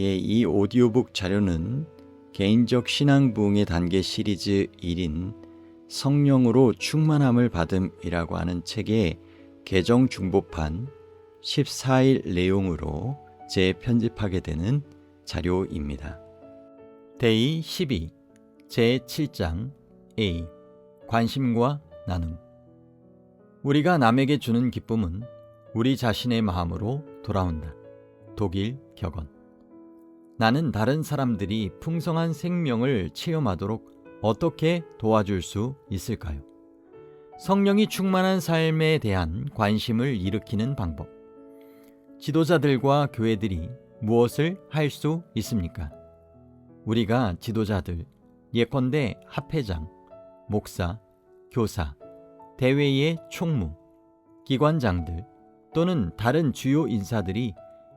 예, 이 오디오북 자료는 개인적 신앙 부흥의 단계 시리즈 1인 성령으로 충만함을 받음이라고 하는 책의 개정 중보판 14일 내용으로 재편집하게 되는 자료입니다. 데이 12 제7장 A 관심과 나눔 우리가 남에게 주는 기쁨은 우리 자신의 마음으로 돌아온다. 독일 격언 나는 다른 사람들이 풍성한 생명을 체험하도록 어떻게 도와줄 수 있을까요? 성령이 충만한 삶에 대한 관심을 일으키는 방법. 지도자들과 교회들이 무엇을 할 수 있습니까? 우리가 지도자들, 예컨대 합회장, 목사, 교사, 대회의 총무, 기관장들 또는 다른 주요 인사들이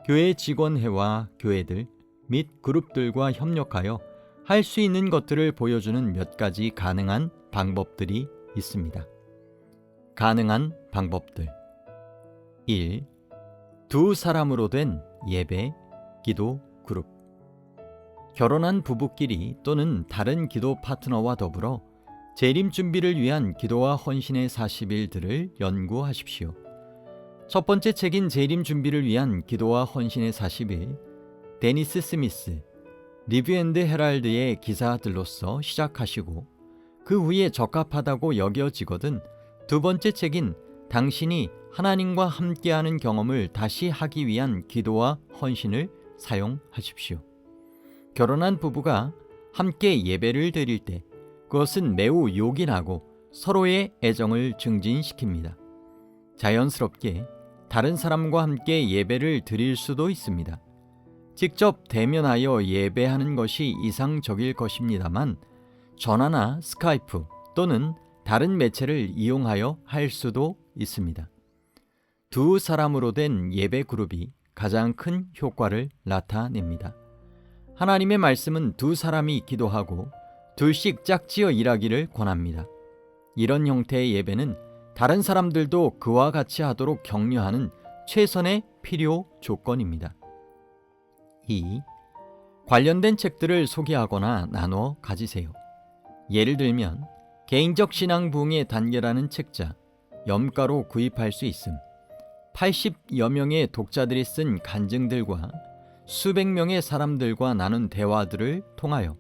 교회 직원회와 교회들 및 그룹들과 협력하여 할 수 있는 것들을 보여주는 몇 가지 가능한 방법들이 있습니다. 가능한 방법들 1. 두 사람으로 된 예배, 기도 그룹 결혼한 부부끼리 또는 다른 기도 파트너와 더불어 재림 준비를 위한 기도와 헌신의 40일들을 연구하십시오. 첫 번째 책인 재림 준비를 위한 기도와 헌신의 40일 데니스 스미스 리뷰앤드 헤랄드의 기사들로서 시작하시고 그 후에 적합하다고 여겨지거든 두 번째 책인 당신이 하나님과 함께하는 경험을 다시 하기 위한 기도와 헌신을 사용하십시오. 결혼한 부부가 함께 예배를 드릴 때 그것은 매우 요긴하고 서로의 애정을 증진시킵니다. 자연스럽게 다른 사람과 함께 예배를 드릴 수도 있습니다. 직접 대면하여 예배하는 것이 이상적일 것입니다만 전화나 스카이프 또는 다른 매체를 이용하여 할 수도 있습니다. 두 사람으로 된 예배 그룹이 가장 큰 효과를 나타냅니다. 하나님의 말씀은 두 사람이 기도하고 둘씩 짝지어 일하기를 권합니다. 이런 형태의 예배는 다른 사람들도 그와 같이 하도록 격려하는 최선의 필요 조건입니다. 2. 관련된 책들을 소개하거나 나눠 가지세요. 예를 들면 개인적 신앙 부흥의 단계라는 책자 염가로 구입할 수 있음. 80여 명의 독자들이 쓴 간증들과 수백 명의 사람들과 나눈 대화들을 통하여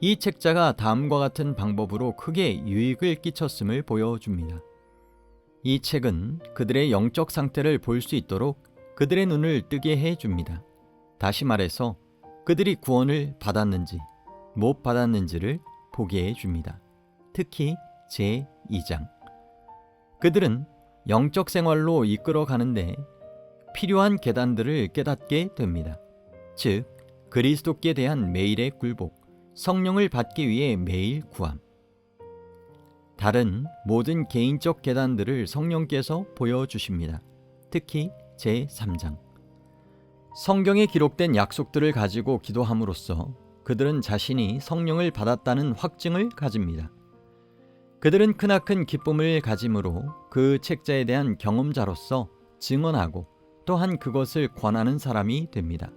이 책자가 다음과 같은 방법으로 크게 유익을 끼쳤음을 보여줍니다. 이 책은 그들의 영적 상태를 볼 수 있도록 그들의 눈을 뜨게 해 줍니다. 다시 말해서 그들이 구원을 받았는지 못 받았는지를 보게 해 줍니다. 특히 제2장. 그들은 영적 생활로 이끌어 가는데 필요한 계단들을 깨닫게 됩니다. 즉, 그리스도께 대한 매일의 굴복, 성령을 받기 위해 매일 구함. 다른 모든 개인적 계단들을 성령께서 보여주십니다. 특히 제3장. 성경에 기록된 약속들을 가지고 기도함으로써 그들은 자신이 성령을 받았다는 확증을 가집니다. 그들은 크나큰 기쁨을 가짐으로 그 책자에 대한 경험자로서 증언하고 또한 그것을 권하는 사람이 됩니다.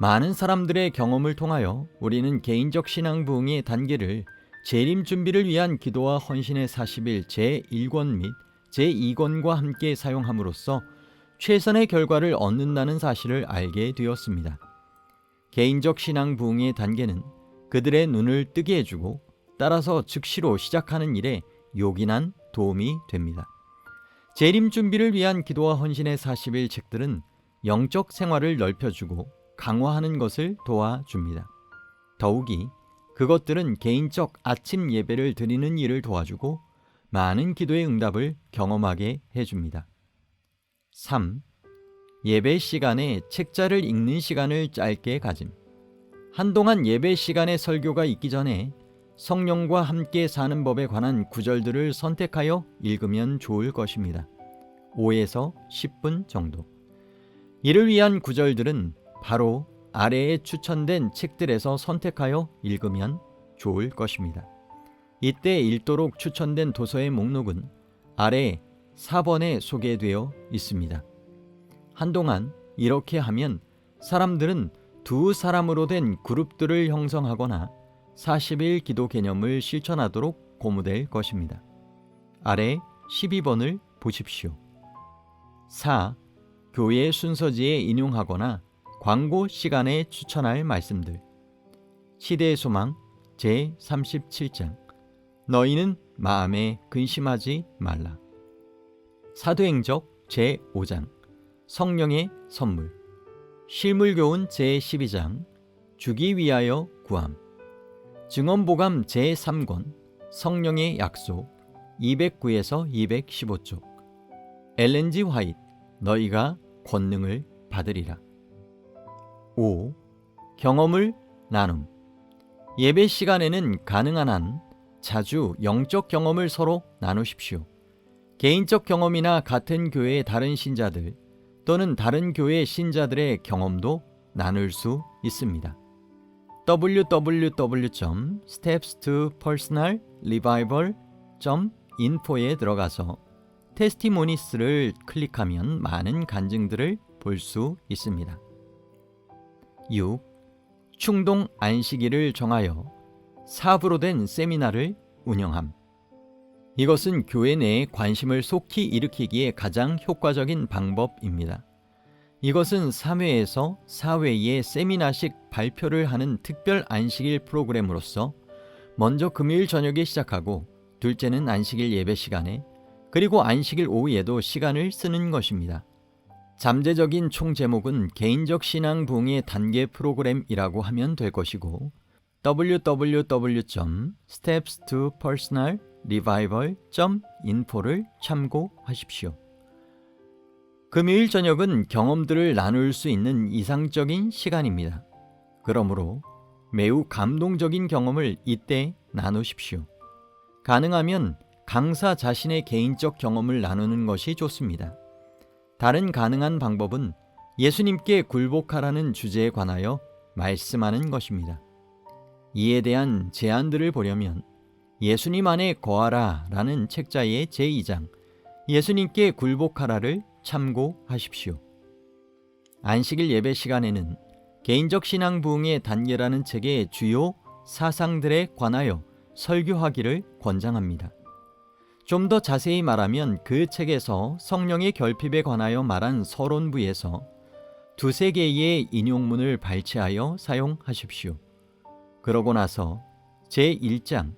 많은 사람들의 경험을 통하여 우리는 개인적 신앙 부흥의 단계를 재림 준비를 위한 기도와 헌신의 40일 제1권 및 제2권과 함께 사용함으로써 최선의 결과를 얻는다는 사실을 알게 되었습니다. 개인적 신앙 부흥의 단계는 그들의 눈을 뜨게 해주고 따라서 즉시로 시작하는 일에 요긴한 도움이 됩니다. 재림 준비를 위한 기도와 헌신의 40일 책들은 영적 생활을 넓혀주고 강화하는 것을 도와줍니다. 더욱이 그것들은 개인적 아침 예배를 드리는 일을 도와주고 많은 기도의 응답을 경험하게 해줍니다. 3. 예배 시간에 책자를 읽는 시간을 짧게 가짐. 한동안 예배 시간에 설교가 있기 전에 성령과 함께 사는 법에 관한 구절들을 선택하여 읽으면 좋을 것입니다. 5에서 10분 정도. 이를 위한 구절들은 바로 아래에 추천된 책들에서 선택하여 읽으면 좋을 것입니다. 이때 읽도록 추천된 도서의 목록은 아래 4번에 소개되어 있습니다. 한동안 이렇게 하면 사람들은 두 사람으로 된 그룹들을 형성하거나 40일 기도 개념을 실천하도록 고무될 것입니다. 아래 12번을 보십시오. 4. 교회 순서지에 인용하거나 광고 시간에 추천할 말씀들. 시대의 소망 제 37장. 너희는 마음에 근심하지 말라. 사도행적 제 5장. 성령의 선물. 실물교훈 제 12장. 주기 위하여 구함. 증언보감 제 3권. 성령의 약속 209에서 215쪽. 엘렌지 화이트 너희가 권능을 받으리라. 5. 경험을 나눔. 예배 시간에는 가능한 한 자주 영적 경험을 서로 나누십시오. 개인적 경험이나 같은 교회의 다른 신자들 또는 다른 교회 신자들의 경험도 나눌 수 있습니다. www.stepstopersonalrevival.info에 들어가서 테스티모니스를 클릭하면 많은 간증들을 볼 수 있습니다. 6. 충동 안식일을 정하여 사부로 된 세미나를 운영함. 이것은 교회 내에 관심을 속히 일으키기에 가장 효과적인 방법입니다. 이것은 3회에서 4회의 세미나식 발표를 하는 특별 안식일 프로그램으로서 먼저 금요일 저녁에 시작하고 둘째는 안식일 예배 시간에 그리고 안식일 오후에도 시간을 쓰는 것입니다. 잠재적인 총 제목은 개인적 신앙 부흥의 단계 프로그램이라고 하면 될 것이고 www.stepstopersonalrevival.info를 참고하십시오. 금요일 저녁은 경험들을 나눌 수 있는 이상적인 시간입니다. 그러므로 매우 감동적인 경험을 이때 나누십시오. 가능하면 강사 자신의 개인적 경험을 나누는 것이 좋습니다. 다른 가능한 방법은 예수님께 굴복하라는 주제에 관하여 말씀하는 것입니다. 이에 대한 제안들을 보려면 예수님 안에 거하라 라는 책자의 제2장 예수님께 굴복하라를 참고하십시오. 안식일 예배 시간에는 개인적 신앙 부흥의 단계라는 책의 주요 사상들에 관하여 설교하기를 권장합니다. 좀 더 자세히 말하면 그 책에서 성령의 결핍에 관하여 말한 서론부에서 두세 개의 인용문을 발췌하여 사용하십시오. 그러고 나서 제1장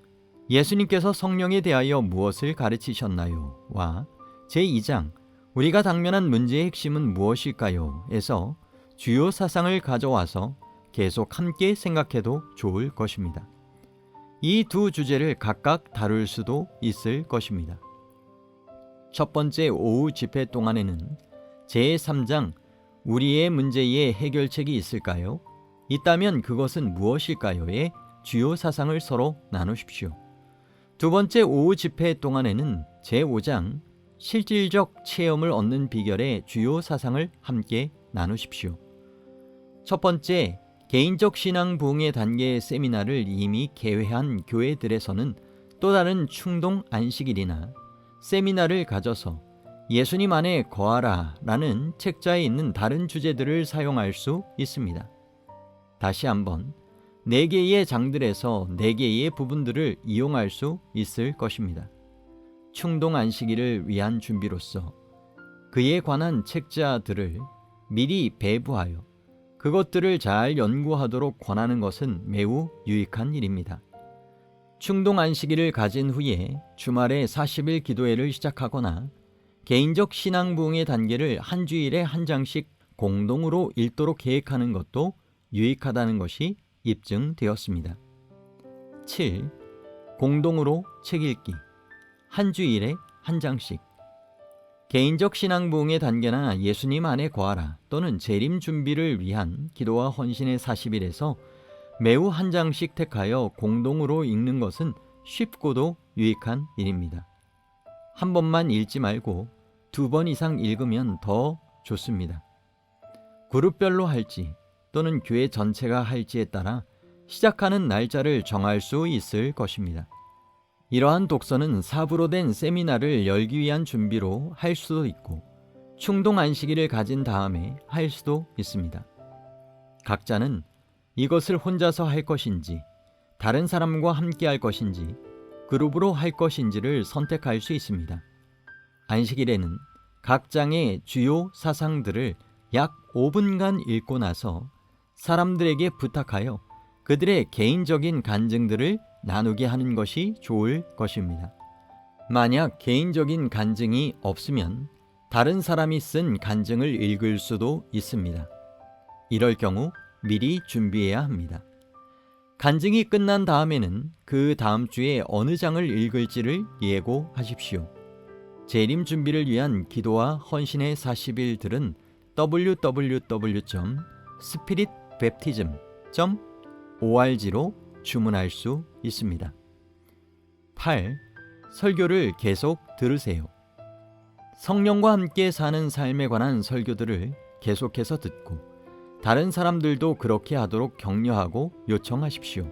예수님께서 성령에 대하여 무엇을 가르치셨나요? 와 제2장 우리가 당면한 문제의 핵심은 무엇일까요? 에서 주요 사상을 가져와서 계속 함께 생각해도 좋을 것입니다. 이 두 주제를 각각 다룰 수도 있을 것입니다. 첫 번째 오후 집회 동안에는 제3장 우리의 문제의 해결책이 있을까요? 있다면 그것은 무엇일까요?의 주요 사상을 서로 나누십시오. 두 번째 오후 집회 동안에는 제5장 실질적 체험을 얻는 비결의 주요 사상을 함께 나누십시오. 첫 번째, 개인적 신앙 부흥의 단계 세미나를 이미 개회한 교회들에서는 또 다른 충동 안식일이나 세미나를 가져서 예수님 안에 거하라 라는 책자에 있는 다른 주제들을 사용할 수 있습니다. 다시 한번 네 개의 장들에서 네 개의 부분들을 이용할 수 있을 것입니다. 충동 안식일을 위한 준비로서 그에 관한 책자들을 미리 배부하여 그것들을 잘 연구하도록 권하는 것은 매우 유익한 일입니다. 충동 안식일을 가진 후에 주말에 40일 기도회를 시작하거나 개인적 신앙 부흥의 단계를 한 주일에 한 장씩 공동으로 읽도록 계획하는 것도 유익하다는 것이 입증되었습니다. 7. 공동으로 책 읽기. 한 주일에 한 장씩. 개인적 신앙 부흥의 단계나 예수님 안에 거하라 또는 재림 준비를 위한 기도와 헌신의 40일에서 매우 한 장씩 택하여 공동으로 읽는 것은 쉽고도 유익한 일입니다. 한 번만 읽지 말고 두 번 이상 읽으면 더 좋습니다. 그룹별로 할지 또는 교회 전체가 할지에 따라 시작하는 날짜를 정할 수 있을 것입니다. 이러한 독서는 사부로 된 세미나를 열기 위한 준비로 할 수도 있고 충동 안식일을 가진 다음에 할 수도 있습니다. 각자는 이것을 혼자서 할 것인지, 다른 사람과 함께 할 것인지, 그룹으로 할 것인지를 선택할 수 있습니다. 안식일에는 각 장의 주요 사상들을 약 5분간 읽고 나서 사람들에게 부탁하여 그들의 개인적인 간증들을 나누게 하는 것이 좋을 것입니다. 만약 개인적인 간증이 없으면 다른 사람이 쓴 간증을 읽을 수도 있습니다. 이럴 경우 미리 준비해야 합니다. 간증이 끝난 다음에는 그 다음 주에 어느 장을 읽을지를 예고하십시오. 재림 준비를 위한 기도와 헌신의 40일들은 www.spiritbaptism.org로 주문할 수 있습니다. 8. 설교를 계속 들으세요. 성령과 함께 사는 삶에 관한 설교들을 계속해서 듣고 다른 사람들도 그렇게 하도록 격려하고 요청하십시오.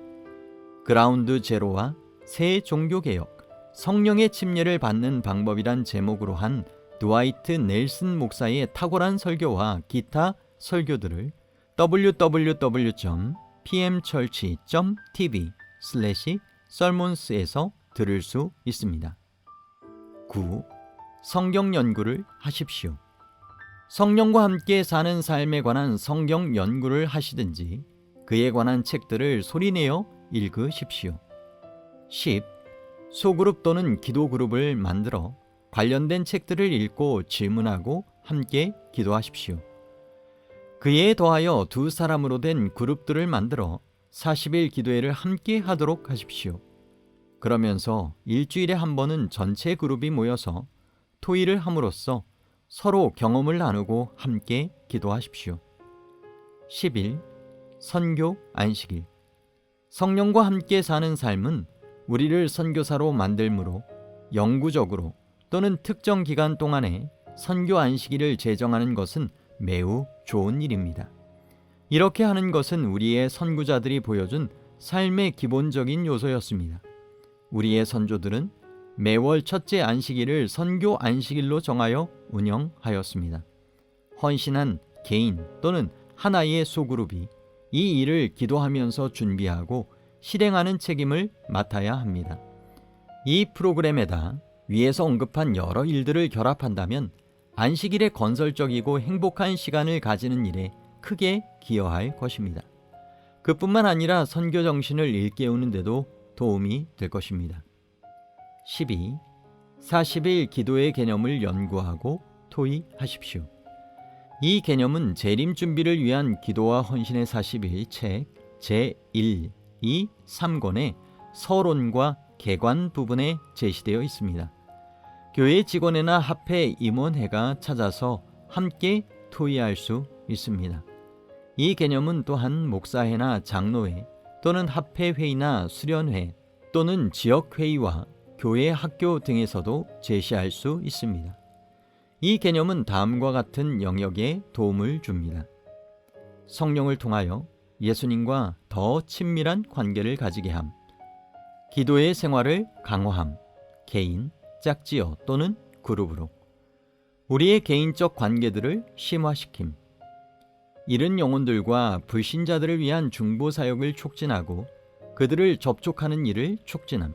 그라운드 제로와 새 종교개혁, 성령의 침례를 받는 방법이란 제목으로 한 드와이트 넬슨 목사의 탁월한 설교와 기타 설교들을 www.pmchurch.tv/sermons에서 들을 수 있습니다. 9. 성경 연구를 하십시오. 성령과 함께 사는 삶에 관한 성경 연구를 하시든지 그에 관한 책들을 소리내어 읽으십시오. 10. 소그룹 또는 기도 그룹을 만들어 관련된 책들을 읽고 질문하고 함께 기도하십시오. 그에 더하여 두 사람으로 된 그룹들을 만들어 40일 기도회를 함께 하도록 하십시오. 그러면서 일주일에 한 번은 전체 그룹이 모여서 토의를 함으로써 서로 경험을 나누고 함께 기도하십시오. 10일 선교 안식일 성령과 함께 사는 삶은 우리를 선교사로 만들므로 영구적으로 또는 특정 기간 동안에 선교 안식일을 제정하는 것은 매우 좋은 일입니다. 이렇게 하는 것은 우리의 선구자들이 보여준 삶의 기본적인 요소였습니다. 우리의 선조들은 매월 첫째 안식일을 선교 안식일로 정하여 운영하였습니다. 헌신한 개인 또는 하나의 소그룹이 이 일을 기도하면서 준비하고 실행하는 책임을 맡아야 합니다. 이 프로그램에다 위에서 언급한 여러 일들을 결합한다면 안식일의 건설적이고 행복한 시간을 가지는 일에 크게 기여할 것입니다. 그뿐만 아니라 선교 정신을 일깨우는 데도 도움이 될 것입니다. 12. 40일 기도의 개념을 연구하고 토의하십시오. 이 개념은 재림 준비를 위한 기도와 헌신의 40일 책 제1, 2, 3권의 서론과 개관 부분에 제시되어 있습니다. 교회 직원회나 합회 임원회가 찾아서 함께 토의할 수 있습니다. 이 개념은 또한 목사회나 장로회 또는 합회 회의나 수련회 또는 지역 회의와 교회 학교 등에서도 제시할 수 있습니다. 이 개념은 다음과 같은 영역에 도움을 줍니다. 성령을 통하여 예수님과 더 친밀한 관계를 가지게 함, 기도의 생활을 강화함, 개인, 짝지어 또는 그룹으로 우리의 개인적 관계들을 심화시킴, 이른 영혼들과 불신자들을 위한 중보 사역을 촉진하고 그들을 접촉하는 일을 촉진함.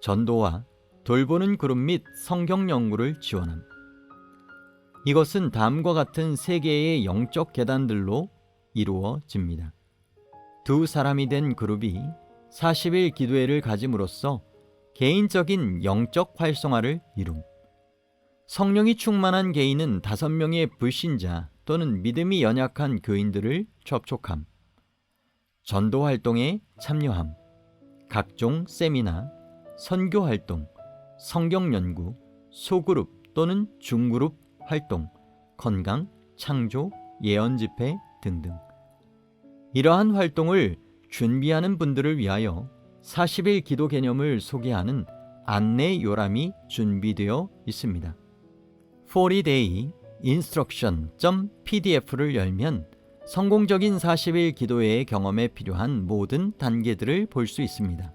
전도와 돌보는 그룹 및 성경 연구를 지원함. 이것은 다음과 같은 세 개의 영적 계단들로 이루어집니다. 두 사람이 된 그룹이 40일 기도회를 가짐으로써 개인적인 영적 활성화를 이룸. 성령이 충만한 개인은 다섯 명의 불신자 또는 믿음이 연약한 교인들을 접촉함. 전도 활동에 참여함. 각종 세미나, 선교 활동, 성경 연구, 소그룹 또는 중그룹 활동, 건강, 창조, 예언 집회 등등. 이러한 활동을 준비하는 분들을 위하여 40일 기도 개념을 소개하는 안내 요람이 준비되어 있습니다. 40day instruction.pdf를 열면 성공적인 40일 기도회의 경험에 필요한 모든 단계들을 볼 수 있습니다.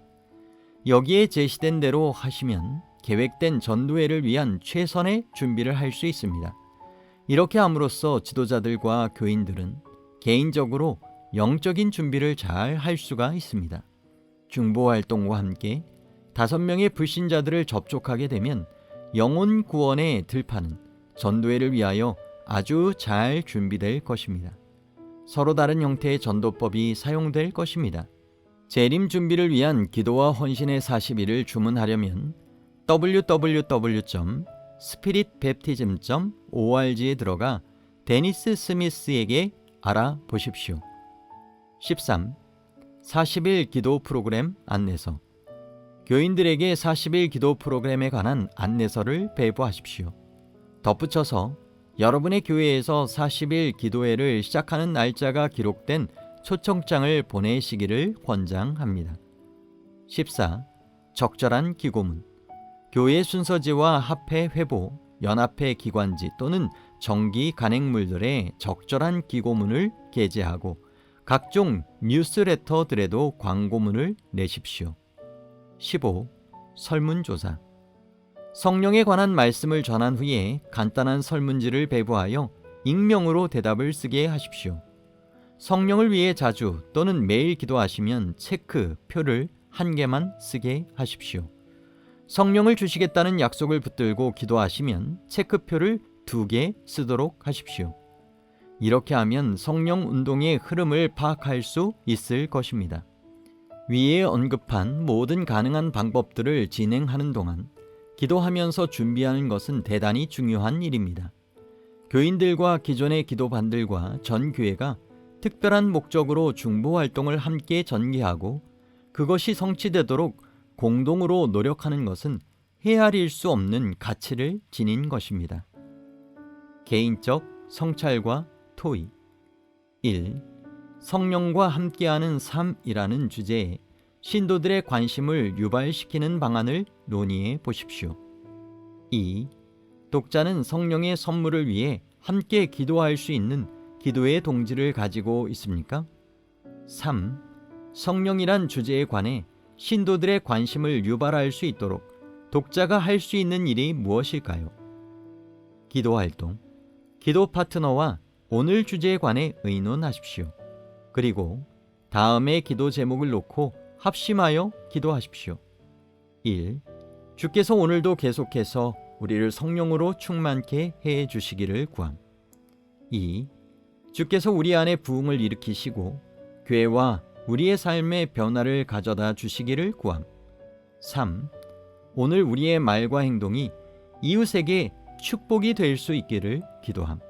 여기에 제시된 대로 하시면 계획된 전도회를 위한 최선의 준비를 할 수 있습니다. 이렇게 함으로써 지도자들과 교인들은 개인적으로 영적인 준비를 잘 할 수가 있습니다. 중보 활동과 함께 다섯 명의 불신자들을 접촉하게 되면 영혼 구원의 들판은 전도회를 위하여 아주 잘 준비될 것입니다. 서로 다른 형태의 전도법이 사용될 것입니다. 재림 준비를 위한 기도와 헌신의 40일을 주문하려면 www.spiritbaptism.org에 들어가 데니스 스미스에게 알아보십시오. 13. 40일 기도 프로그램 안내서 교인들에게 40일 기도 프로그램에 관한 안내서를 배부하십시오. 덧붙여서 여러분의 교회에서 40일 기도회를 시작하는 날짜가 기록된 초청장을 보내시기를 권장합니다. 14. 적절한 기고문 교회 순서지와 합회 회보, 연합회 기관지 또는 정기 간행물들의 적절한 기고문을 게재하고 각종 뉴스레터들에도 광고문을 내십시오. 15. 설문조사 성령에 관한 말씀을 전한 후에 간단한 설문지를 배부하여 익명으로 대답을 쓰게 하십시오. 성령을 위해 자주 또는 매일 기도하시면 체크, 표를 한 개만 쓰게 하십시오. 성령을 주시겠다는 약속을 붙들고 기도하시면 체크표를 두 개 쓰도록 하십시오. 이렇게 하면 성령 운동의 흐름을 파악할 수 있을 것입니다. 위에 언급한 모든 가능한 방법들을 진행하는 동안 기도하면서 준비하는 것은 대단히 중요한 일입니다. 교인들과 기존의 기도반들과 전 교회가 특별한 목적으로 중보 활동을 함께 전개하고 그것이 성취되도록 공동으로 노력하는 것은 헤아릴 수 없는 가치를 지닌 것입니다. 개인적 성찰과 토의 1. 성령과 함께하는 삶이라는 주제에 신도들의 관심을 유발시키는 방안을 논의해 보십시오. 2. 독자는 성령의 선물을 위해 함께 기도할 수 있는 기도의 동지를 가지고 있습니까? 3. 성령이란 주제에 관해 신도들의 관심을 유발할 수 있도록 독자가 할 수 있는 일이 무엇일까요? 기도 활동. 기도 파트너와 오늘 주제에 관해 의논하십시오. 그리고 다음의 기도 제목을 놓고 합심하여 기도하십시오. 1. 주께서 오늘도 계속해서 우리를 성령으로 충만케 해 주시기를 구함. 2. 주께서 우리 안에 부흥을 일으키시고 교회와 우리의 삶의 변화를 가져다 주시기를 구함. 3. 오늘 우리의 말과 행동이 이웃에게 축복이 될 수 있기를 기도함.